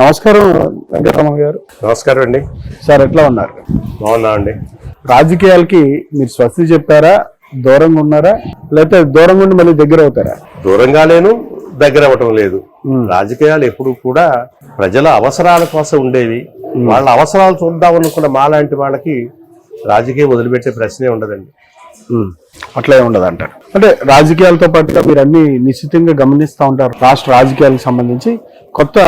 నమస్కారం వెంకటరమణ గారు. నమస్కారం అండి. సార్ ఎట్లా ఉన్నారు? బాగున్నా అండి. రాజకీయాలకి మీరు స్వస్తి చెప్పారా? దూరంగా ఉన్నారా? లేకపోతే దూరంగా ఉండి మళ్ళీ దగ్గర అవుతారా? దూరంగా లేను దగ్గర అవ్వటం లేదు. రాజకీయాలు ఎప్పుడు కూడా ప్రజల అవసరాల కోసం ఉండేవి. వాళ్ళ అవసరాలు చూద్దాం అనుకున్న మాలాంటి వాళ్ళకి రాజకీయం వదిలిపెట్టే ప్రశ్నే ఉండదండి. అట్లే ఉండదు అంటారు అంటే రాజకీయాలతో పాటుగా మీరు అన్ని నిశ్చితంగా గమనిస్తూ ఉంటారు. రాష్ట్ర రాజకీయాలకు సంబంధించి కొత్త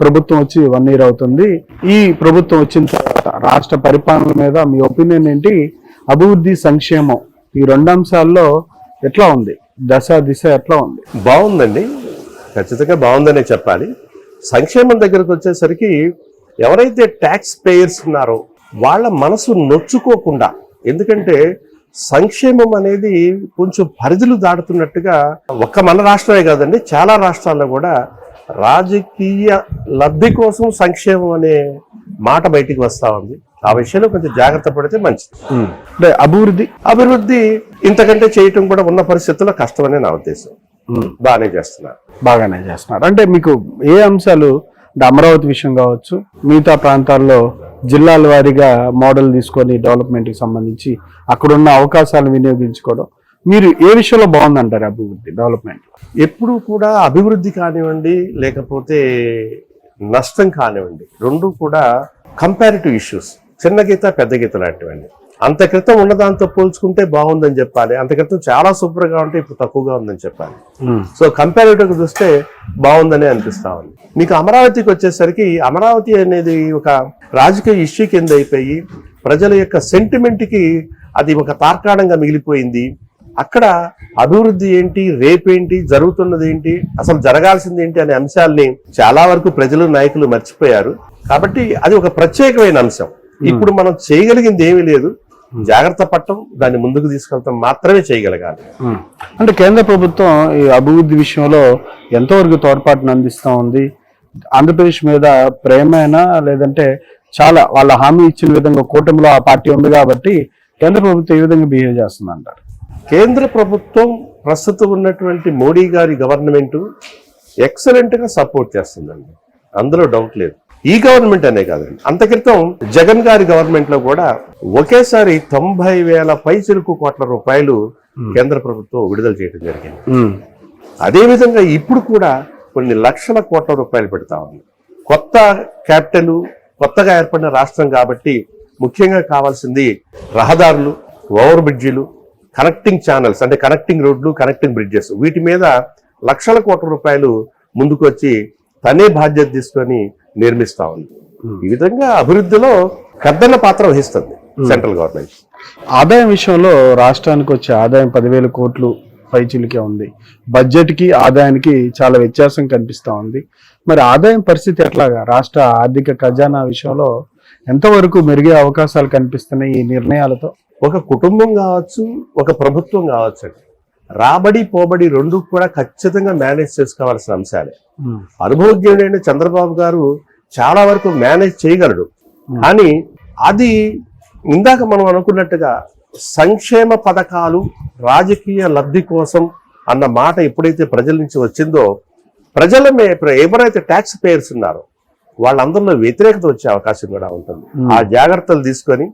ప్రభుత్వం వచ్చి వన్ ఇయర్ అవుతుంది. ఈ ప్రభుత్వం వచ్చిన తర్వాత రాష్ట్ర పరిపాలన మీద మీ ఒపీనియన్ ఏంటి? అభివృద్ధి సంక్షేమం ఈ రెండు అంశాల్లో ఎట్లా ఉంది? దశ దిశ ఎట్లా ఉంది? బాగుందండి. ఖచ్చితంగా బాగుందనే చెప్పాలి. సంక్షేమం దగ్గరకు వచ్చేసరికి ఎవరైతే ట్యాక్స్ పేయర్స్ ఉన్నారో వాళ్ళ మనసు నొచ్చుకోకుండా ఎందుకంటే సంక్షేమం అనేది కొంచెం పరిధులు దాటుతున్నట్టుగా ఒక్క మన రాష్ట్రమే కాదండి చాలా రాష్ట్రాల్లో కూడా రాజకీయ లబ్ధి కోసం సంక్షేమం అనే మాట బయటికి వస్తా ఉంది. ఆ విషయంలో కొంచెం జాగ్రత్త పడితే మంచిది. అంటే అభివృద్ధి? అభివృద్ధి ఇంతకంటే చేయటం కూడా ఉన్న పరిస్థితుల్లో కష్టమనే నా ఉద్దేశం. బాగానే చేస్తున్నారు. బాగానే చేస్తున్నారు. అంటే మీకు ఏ అంశాలు అమరావతి విషయం కావచ్చు మిగతా ప్రాంతాల్లో జిల్లాల వారీగా మోడల్ తీసుకొని డెవలప్మెంట్కి సంబంధించి అక్కడున్న అవకాశాలను వినియోగించుకోవడం. మీరు ఏ విషయంలో బాగుందంటారు అభివృద్ధి డెవలప్మెంట్? ఎప్పుడూ కూడా అభివృద్ధి కానివ్వండి లేకపోతే నష్టం కానివ్వండి రెండు కూడా కంపారిటివ్ ఇష్యూస్ చిన్న గీత పెద్ద గీత లాంటివండి. అంత క్రితం ఉన్న దాంతో పోల్చుకుంటే బాగుందని చెప్పాలి. అంత క్రితం చాలా సూపర్గా ఉంటే ఇప్పుడు తక్కువగా ఉందని చెప్పాలి. సో కంపారిటివ్ చూస్తే బాగుందని అనిపిస్తా ఉంది. మీకు అమరావతికి వచ్చేసరికి అమరావతి అనేది ఒక రాజకీయ ఇష్యూ కింద అయిపోయి ప్రజల యొక్క సెంటిమెంట్కి అది ఒక తార్కాణంగా మిగిలిపోయింది. అక్కడ అభివృద్ధి ఏంటి రేపేంటి జరుగుతున్నది ఏంటి అసలు జరగాల్సింది ఏంటి అనే అంశాల్ని చాలా వరకు ప్రజలు నాయకులు మర్చిపోయారు. కాబట్టి అది ఒక ప్రత్యేకమైన అంశం. ఇప్పుడు మనం చేయగలిగింది ఏమీ లేదు. జాగ్రత్త పట్టం దాన్ని ముందుకు తీసుకెళ్తాం మాత్రమే చేయగలగాలి. అంటే కేంద్ర ప్రభుత్వం ఈ అభివృద్ధి విషయంలో ఎంతవరకు తోడ్పాటును అందిస్తూ ఉంది? ఆంధ్రప్రదేశ్ మీద ప్రేమైనా లేదంటే చాలా వాళ్ళ హామీ ఇచ్చిన విధంగా కూటమిలో ఆ పార్టీ ఉంది కాబట్టి కేంద్ర ప్రభుత్వం ఏ విధంగా బిహేవ్ చేస్తుంది అంటారు కేంద్ర ప్రభుత్వం ప్రస్తుతం ఉన్నటువంటి మోడీ గారి గవర్నమెంట్ ఎక్సలెంట్గా సపోర్ట్ చేస్తుందండి. అందులో డౌట్ లేదు. ఈ గవర్నమెంట్ అనే కాదండి. అంత క్రితం జగన్ గారి గవర్నమెంట్లో కూడా ఒకేసారి తొంభై వేల పైచిలుకు కోట్ల రూపాయలు కేంద్ర ప్రభుత్వం విడుదల చేయడం జరిగింది. అదేవిధంగా ఇప్పుడు కూడా కొన్ని లక్షల కోట్ల రూపాయలు పెడతా ఉంది. కొత్త క్యాపిటల్ కొత్తగా ఏర్పడిన రాష్ట్రం కాబట్టి ముఖ్యంగా కావాల్సింది రహదారులు ఓవర్ బ్రిడ్జిలు కనెక్టింగ్ ఛానల్స్ అంటే కనెక్టింగ్ రోడ్లు కనెక్టింగ్ బ్రిడ్జెస్ వీటి మీద లక్షల కోట్ల రూపాయలు ముందుకు వచ్చి తనే బాధ్యత తీసుకొని నిర్మిస్తా ఉంది. ఈ విధంగా అభివృద్ధిలో పెద్దన్న పాత్ర వహిస్తుంది సెంట్రల్ గవర్నమెంట్. ఆదాయం విషయంలో రాష్ట్రానికి వచ్చే ఆదాయం పదివేల కోట్లు పైచిలికే ఉంది. బడ్జెట్కి ఆదాయానికి చాలా వ్యత్యాసం కనిపిస్తా ఉంది. మరి ఆదాయం పరిస్థితి ఎట్లాగా? రాష్ట్ర ఆర్థిక ఖజానా విషయంలో ఎంతవరకు మెరుగే అవకాశాలు కనిపిస్తున్నాయి ఈ నిర్ణయాలతో? ఒక కుటుంబం కావచ్చు ఒక ప్రభుత్వం కావచ్చు అండి. రాబడి పోబడి రెండు కూడా ఖచ్చితంగా మేనేజ్ చేసుకోవాల్సిన అంశాలే. అనుభవజ్ఞుడైన చంద్రబాబు గారు చాలా వరకు మేనేజ్ చేయగలడు. కానీ అది ఇందాక మనం అనుకున్నట్టుగా సంక్షేమ పథకాలు రాజకీయ లబ్ధి కోసం అన్న మాట ఎప్పుడైతే ప్రజల నుంచి వచ్చిందో ప్రజల మే ఎవరైతే ట్యాక్స్ పేయర్స్ ఉన్నారో వాళ్ళందరిలో వ్యతిరేకత వచ్చే అవకాశం కూడా ఉంటుంది. ఆ జాగ్రత్తలు తీసుకొని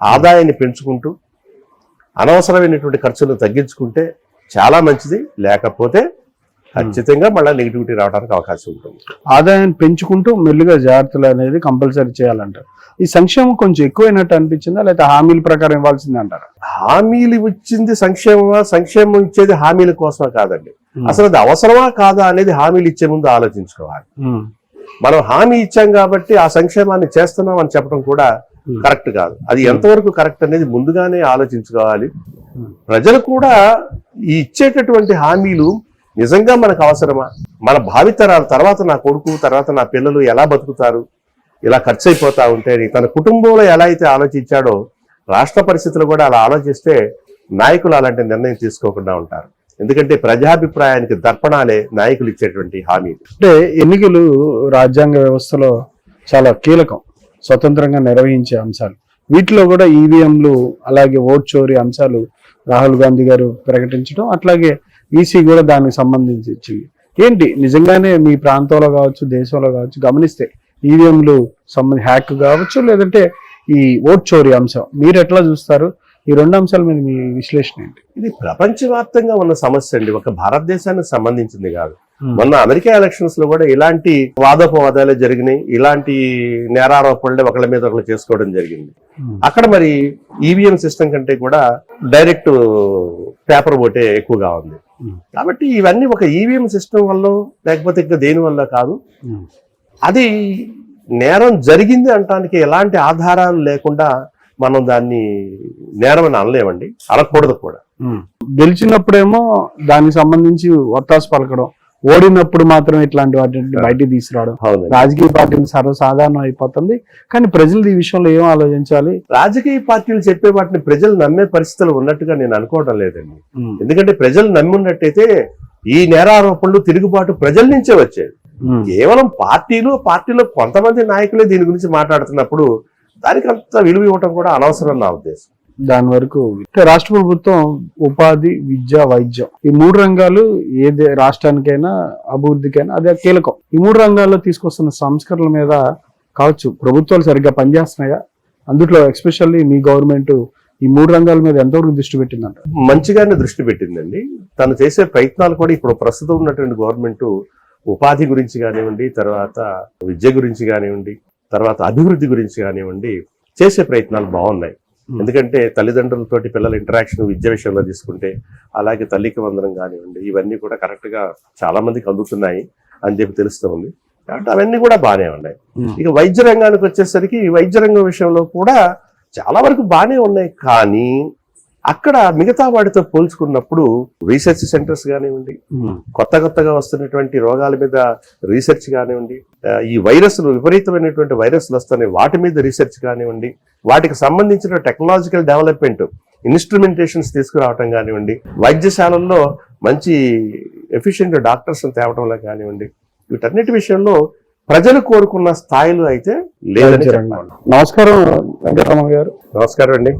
ఆదాయాన్ని పెంచుకుంటూ అనవసరమైనటువంటి ఖర్చులు తగ్గించుకుంటే చాలా మంచిది. లేకపోతే ఖచ్చితంగా మళ్ళీ నెగిటివిటీ రావడానికి అవకాశం ఉంటుంది. ఆదాయాన్ని పెంచుకుంటూ మెల్లిగా జాగ్రత్తలు అనేది కంపల్సరీ చేయాలంటారు. ఈ సంక్షేమం కొంచెం ఎక్కువైనట్టు అనిపించిందా? లేకపోతే హామీల ప్రకారం ఇవ్వాల్సిందే అంటారా? హామీలు ఇచ్చింది సంక్షేమమా? సంక్షేమం ఇచ్చేది హామీల కోసమా కాదండి. అసలు అది అవసరమా కాదా అనేది హామీలు ఇచ్చే ముందు ఆలోచించుకోవాలి. మనం హామీ ఇచ్చాం కాబట్టి ఆ సంక్షేమాన్ని చేస్తున్నాం అని చెప్పడం కూడా కరెక్ట్ కాదు. అది ఎంతవరకు కరెక్ట్ అనేది ముందుగానే ఆలోచించుకోవాలి. ప్రజలు కూడా ఈ ఇచ్చేటటువంటి హామీలు నిజంగా మనకు అవసరమా? మన భావితరాల తర్వాత నా కొడుకు తర్వాత నా పిల్లలు ఎలా బతుకుతారు? ఇలా ఖర్చు అయిపోతా ఉంటే అని తన కుటుంబంలో ఎలా అయితే ఆలోచించాడో రాష్ట్ర పరిస్థితులు కూడా అలా ఆలోచిస్తే నాయకులు అలాంటి నిర్ణయం తీసుకోకుండా ఉంటారు. ఎందుకంటే ప్రజాభిప్రాయానికి దర్పణాలే నాయకులు ఇచ్చేటువంటి హామీలు. అంటే ఎన్నికలు రాజ్యాంగ వ్యవస్థలో చాలా కీలకం. స్వతంత్రంగా నిర్వహించే అంశాలు. వీటిలో కూడా ఈవీఎంలు అలాగే ఓట్ చోరీ అంశాలు రాహుల్ గాంధీ గారు ప్రకటించడం అట్లాగే ఈసీ కూడా దానికి సంబంధించి ఇచ్చింది. ఏంటి? నిజంగానే మీ ప్రాంతంలో కావచ్చు దేశంలో కావచ్చు గమనిస్తే ఈవీఎంలు సంబంధి హ్యాక్ కావచ్చు లేదంటే ఈ ఓట్ చోరీ అంశం. మీరు ఎట్లా చూస్తారు? ఈ రెండు అంశాల మీద మీ విశ్లేషణ ఏంటి? ఇది ప్రపంచవ్యాప్తంగా ఉన్న సమస్య అండి. ఒక భారతదేశానికి సంబంధించింది కాదు. మొన్న అమెరికా ఎలక్షన్స్లో కూడా ఇలాంటి వాదోపవాదాలే జరిగినాయి. ఇలాంటి నేరారోపణలే ఒకళ్ళ మీద ఒకళ్ళు చేసుకోవడం జరిగింది. అక్కడ మరి ఈవీఎం సిస్టమ్ కంటే కూడా డైరెక్ట్ పేపర్ ఓటే ఎక్కువగా ఉంది. కాబట్టి ఇవన్నీ ఒక ఈవీఎం సిస్టమ్ వల్ల లేకపోతే ఇంకా దేని వల్ల కాదు. అది నేరం జరిగింది అనటానికి ఎలాంటి ఆధారాలు లేకుండా మనం దాన్ని నేరం అని అనలేమండి. అనకూడదు కూడా. గెలిచినప్పుడేమో దానికి సంబంధించి ఒత్తాసు పలకడం ఓడినప్పుడు మాత్రం ఇట్లాంటి వాటిని బయటికి తీసుకురావడం. రాజకీయ పార్టీలు సర్వసాధారణం అయిపోతుంది. కానీ ప్రజలు ఈ విషయంలో ఏం ఆలోచించాలి? రాజకీయ పార్టీలు చెప్పే వాటిని ప్రజలు నమ్మే పరిస్థితులు ఉన్నట్టుగా నేను అనుకోవడం లేదండి. ఎందుకంటే ప్రజలు నమ్మి ఉన్నట్టయితే ఈ నేరారోపణలు తిరుగుబాటు ప్రజల నుంచే వచ్చేది కేవలం పార్టీలు పార్టీలో కొంతమంది నాయకులే దీని గురించి మాట్లాడుతున్నప్పుడు దానికి అంత విలువ ఇవ్వటం కూడా అనవసరం నా ఉద్దేశం. దాని వరకు. రాష్ట్ర ప్రభుత్వం ఉపాధి విద్య వైద్యం. ఈ మూడు రంగాలు ఏది రాష్ట్రానికైనా అభివృద్ధికైనా అదే కీలకం. ఈ మూడు రంగాల్లో తీసుకొస్తున్న సంస్కరణల మీద కావచ్చు. ప్రభుత్వాలు సరిగ్గా పనిచేస్తున్నాయా? అందుట్లో ఎస్పెషల్లీ మీ గవర్నమెంట్ ఈ మూడు రంగాల మీద ఎంతవరకు దృష్టి పెట్టిందంట? మంచిగానే దృష్టి పెట్టిందండి. తను చేసే ప్రయత్నాలు కూడా ఇప్పుడు ప్రస్తుతం ఉన్నటువంటి గవర్నమెంట్ ఉపాధి గురించి కానివ్వండి తర్వాత విద్య గురించి కానివ్వండి తర్వాత అభివృద్ధి గురించి కానివ్వండి చేసే ప్రయత్నాలు బాగున్నాయి. ఎందుకంటే తల్లిదండ్రులతోటి పిల్లల ఇంటరాక్షన్ విద్య విషయంలో తీసుకుంటే అలాగే తల్లికి వందనం కానివ్వండి ఇవన్నీ కూడా కరెక్ట్గా చాలా మందికి అందుతున్నాయి అని చెప్పి తెలుస్తుంది. కాబట్టి అవన్నీ కూడా బాగానే ఉన్నాయి. ఇక వైద్య రంగానికి వచ్చేసరికి ఈ వైద్య రంగం విషయంలో కూడా చాలా వరకు బాగానే ఉన్నాయి. కానీ అక్కడ మిగతా వాటితో పోల్చుకున్నప్పుడు రీసెర్చ్ సెంటర్స్ కానివ్వండి కొత్త కొత్తగా వస్తున్నటువంటి రోగాల మీద రీసెర్చ్ కానివ్వండి ఈ వైరస్లు విపరీతమైనటువంటి వైరస్లు వస్తున్నాయి వాటి మీద రీసెర్చ్ కానివ్వండి వాటికి సంబంధించిన టెక్నాలజికల్ డెవలప్మెంట్ ఇన్స్ట్రుమెంటేషన్స్ తీసుకురావటం కానివ్వండి వైద్యశాలల్లో మంచి ఎఫిషియెంట్ డాక్టర్స్ తేవటంలో కానివ్వండి వీటన్నిటి విషయంలో ప్రజలు కోరుకున్న స్థాయిలో అయితే లేదని నమస్కారం వెంకటరమణ గారు. నమస్కారం అండి.